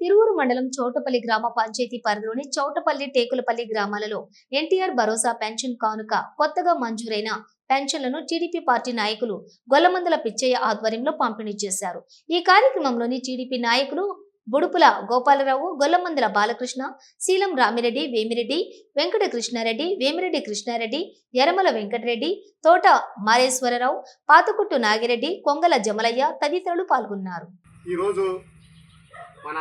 తిరువురు మండలం చౌటపల్లి గ్రామ పంచాయతీ పరిధిలోని చౌటపల్లి టేకులపల్లి గ్రామాలలో ఎన్టీఆర్ భరోసా పెన్షన్ కానుక కొత్తగా మంజూరైన పెన్షన్లను టీడీపీ పార్టీ నాయకులు గొల్లమందల పిచ్చయ్య ఆధ్వర్యంలో పంపిణీ చేశారు. ఈ కార్యక్రమంలోని టీడీపీ నాయకులు బుడుపుల గోపాలరావు గొల్లమందల బాలకృష్ణ శీలం రామిరెడ్డి వేమిరెడ్డి వెంకట కృష్ణారెడ్డి వేమిరెడ్డి కృష్ణారెడ్డి యరమల వెంకటరెడ్డి తోట మారేశ్వరరావు పాతకుట్టు నాగిరెడ్డి కొంగల జమలయ్య తదితరులు పాల్గొన్నారు. ఈరోజు మన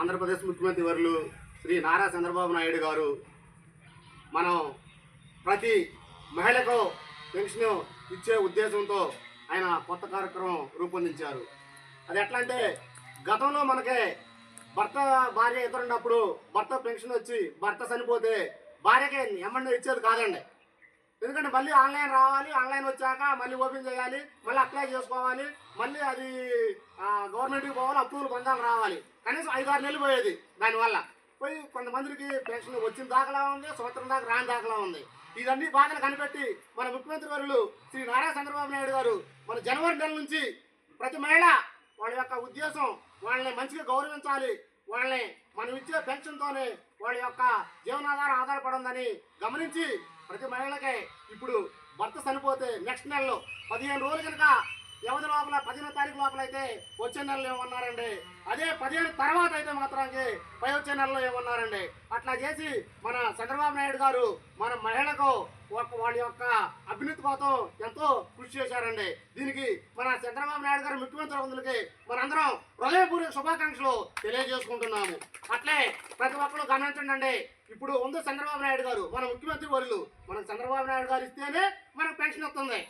ఆంధ్రప్రదేశ్ ముఖ్యమంత్రి వర్లు శ్రీ నారా చంద్రబాబు నాయుడు గారు మనం ప్రతి మహిళకు పెన్షన్ ఇచ్చే ఉద్దేశంతో ఆయన కొత్త కార్యక్రమం రూపొందించారు. అది ఎట్లా అంటే గతంలో మనకి భర్త భార్య ఎదురున్నప్పుడు భర్త పెన్షన్ వచ్చి భర్త చనిపోతే భార్యకి ఎమ్మండి ఇచ్చేది కాదండి. ఎందుకంటే మళ్ళీ ఆన్లైన్ రావాలి ఆన్లైన్ వచ్చాక మళ్ళీ ఓపెన్ చేయాలి మళ్ళీ అప్లై చేసుకోవాలి మళ్ళీ అది గవర్నమెంట్కి పోవాలి అప్రూవల్ పొందాలి రావాలి. కనీసం ఐదు ఆరు నెలలు పోయేది దానివల్ల. పోయి కొంతమందికి పెన్షన్ వచ్చిన దాఖలా ఉంది సంవత్సరం దాకా రాని దాఖలా ఉంది. ఇవన్నీ బాధలు కనిపెట్టి మన ముఖ్యమంత్రి వర్యులు శ్రీ నారా చంద్రబాబు నాయుడు గారు మన జనవరి నెల నుంచి ప్రతి మహిళ వాళ్ళ యొక్క ఉద్దేశం వాళ్ళని మంచిగా గౌరవించాలి వాళ్ళని మనం ఇచ్చే పెన్షన్తోనే వాళ్ళ యొక్క జీవనాధారం ఆధారపడిందని గమనించి ప్రతి మహిళకి ఇప్పుడు భర్త చనిపోతే నెక్స్ట్ నెలలో పదిహేను రోజులు కనుక వ్యవధి లోపల పదిహేను తారీఖు లోపల అయితే వచ్చే నెలలో ఏమన్నారండి? అదే పదిహేను తర్వాత అయితే మాత్రానికి పై వచ్చే నెలలో ఏమన్నారండి? అట్లా చేసి మన చంద్రబాబు నాయుడు గారు మన మహిళకు వాళ్ళ యొక్క అభ్యున్నతి కోసం ఎంతో కృషి చేశారండి. దీనికి మన చంద్రబాబు నాయుడు గారు ముఖ్యమంత్రి వందలకి మనందరం హృదయపూర్వక శుభాకాంక్షలు తెలియజేసుకుంటున్నాము. అట్లే ప్రతి ఒక్కరు గమనించండి ఇప్పుడు ఉంది చంద్రబాబు నాయుడు గారు మన ముఖ్యమంత్రి వరులు మనకు చంద్రబాబు నాయుడు గారు ఇస్తేనే మనకు పెన్షన్ వస్తుంది.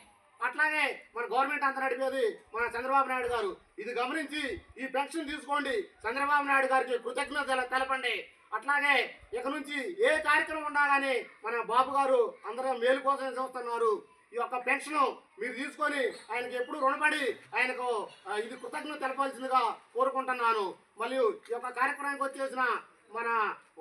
అట్లాగే మన గవర్నమెంట్ అంతా నడిపేది మన చంద్రబాబు నాయుడు గారు. ఇది గమనించి ఈ పెన్షన్ తీసుకోండి చంద్రబాబు నాయుడు గారికి కృతజ్ఞత తెలపండి. అట్లాగే ఇక నుంచి ఏ కార్యక్రమం ఉన్నా కానీ మన బాబు గారు అందరం మేలు కోసం చూస్తున్నారు. ఈ యొక్క పెన్షన్ మీరు తీసుకొని ఆయనకి ఎప్పుడు రుణపడి ఆయనకు ఇది కృతజ్ఞత తెలపాల్సిందిగా కోరుకుంటున్నాను. మరియు ఈ యొక్క కార్యక్రమానికి వచ్చేసిన మన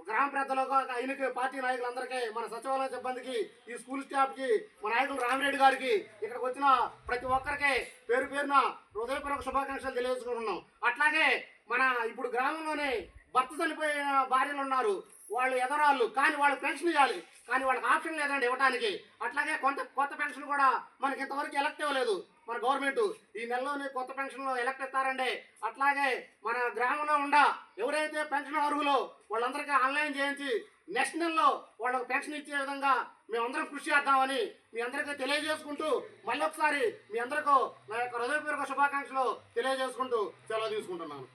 గ్రామ పెద్దలకు ఆయనకి పార్టీ నాయకులందరికీ మన సచివాలయ సిబ్బందికి ఈ స్కూల్ స్టాఫ్కి మన నాయకులు రామిరెడ్డి గారికి ఇక్కడికి వచ్చిన ప్రతి ఒక్కరికి పేరు పేరున హృదయపూర్వక శుభాకాంక్షలు తెలియజేసుకుంటున్నాం. అట్లాగే మన ఇప్పుడు గ్రామంలోనే భర్త చనిపోయిన భార్యలు ఉన్నారు. వాళ్ళు ఎదరాళ్ళు కానీ వాళ్ళు పెన్షన్ ఇవ్వాలి. కానీ వాళ్ళకి ఆప్షన్ లేదండి ఇవ్వడానికి అట్లాగే కొంత కొత్త పెన్షన్ కూడా మనకి ఇంతవరకు ఎలక్ట్ ఇవ్వలేదు మన గవర్నమెంట్ ఈ నెలలోనే కొత్త పెన్షన్లు ఎలక్ట్ ఇస్తారండి అట్లాగే మన గ్రామంలో ఉండ ఎవరైతే పెన్షన్ అర్హులో వాళ్ళందరికీ ఆన్లైన్ చేయించి నెక్స్ట్ నెలలో వాళ్ళకు పెన్షన్ ఇచ్చే విధంగా మేమందరం కృషి చేద్దామని మీ అందరికీ తెలియజేసుకుంటూ మళ్ళీ ఒకసారి మీ అందరికీ నా యొక్క హృదయపూర్వక శుభాకాంక్షలు తెలియజేసుకుంటూ సెలవు తీసుకుంటున్నాను.